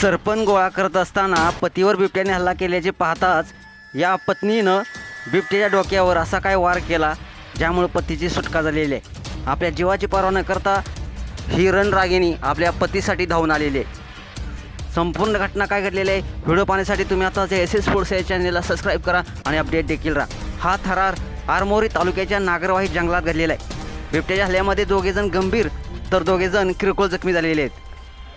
सरपण गोळा करत असताना पतीवर बिबट्याने हल्ला केल्याचे पाहताच या पत्नीनं बिबट्याच्या डोक्यावर असा काय वार केला ज्यामुळे पतीची सुटका झालेली आहे. आपल्या जीवाची पर्वा न करता ही रणरागिणी आपल्या पतीसाठी धावून आलेली आहे संपूर्ण घटना काय घडलेली आहे व्हिडिओ पाहण्यासाठी तुम्ही आता एस एस स्पोर्ट्स या चॅनलला सबस्क्राईब करा आणि अपडेट देखील राहा. हा थरार आरमोरी तालुक्याच्या नागरवाही जंगलात घडलेला आहे. बिबट्याच्या हल्ल्यामध्ये दोघेजण गंभीर तर दोघेजण किरकोळ जखमी झालेले आहेत.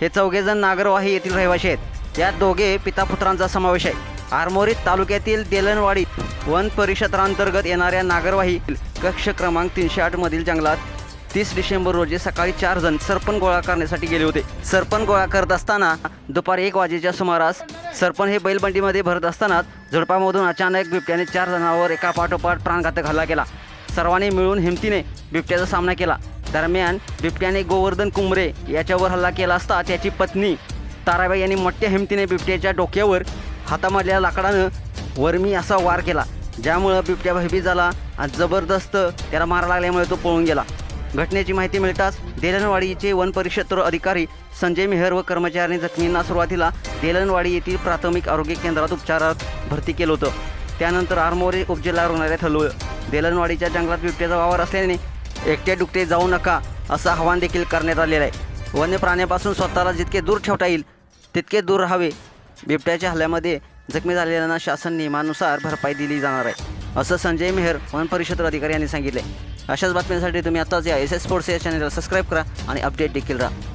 हे चौघेजण नागरवाही येथील रहिवाशी आहेत. यात दोघे पितापुत्रांचा समावेश आहे. आरमोरी तालुक्यातील देलनवाडी वन परिषदांतर्गत येणाऱ्या नागरवाही कक्ष क्रमांक तीनशे आठमधील जंगलात तीस डिसेंबर रोजी सकाळी चार जण सरपण गोळा करण्यासाठी गेले होते. सरपण गोळा करत असताना दुपारी एक वाजेच्या सुमारास सरपण हे बैलबंडीमध्ये भरत असतानाच झुडपामधून अचानक बिबट्याने चार जणांवर एका पाठोपाठ प्राणघातक हल्ला केला. सर्वांनी मिळून हिमतीने बिबट्याचा सामना केला. दरम्यान बिबट्याने गोवर्धन कुंबरे याच्यावर हल्ला केला असता त्याची पत्नी ताराबाई यांनी मोठ्या हिमतीने बिबट्याच्या डोक्यावर हातामधल्या लाकडानं वर्मी असा वार केला ज्यामुळं बिबट्या भयभीत झाला आणि जबरदस्त त्याला मारा लागल्यामुळे तो पळून गेला. घटनेची माहिती मिळताच देलनवाडीचे वन परिक्षेत्र अधिकारी संजय मेहर व कर्मचाऱ्यांनी जखमींना सुरुवातीला देलनवाडी येथील प्राथमिक आरोग्य केंद्रात उपचारात भरती केलं होतं. त्यानंतर आरमोरी उपजिल्हा रुग्णालयात हलवलं. देलनवाडीच्या जंगलात बिबट्याचा वावर असल्याने एकटे डुकटे जाऊ नका असं आवाहन देखील करण्यात आलेलं आहे. वन्य प्राण्यापासून स्वतःला जितके दूर ठेवता येईल तितके दूर राहावे. बिबट्याच्या हल्ल्यामध्ये जखमी झालेल्यांना शासन नियमानुसार भरपाई दिली जाणार आहे असं संजय मेहर वन परिषद अधिकारी यांनी सांगितले अशाच बातम्यांसाठी तुम्ही आताच या एस एस स्पोर्ट्स या चॅनलला सबस्क्राईब करा आणि अपडेट देखील राहा.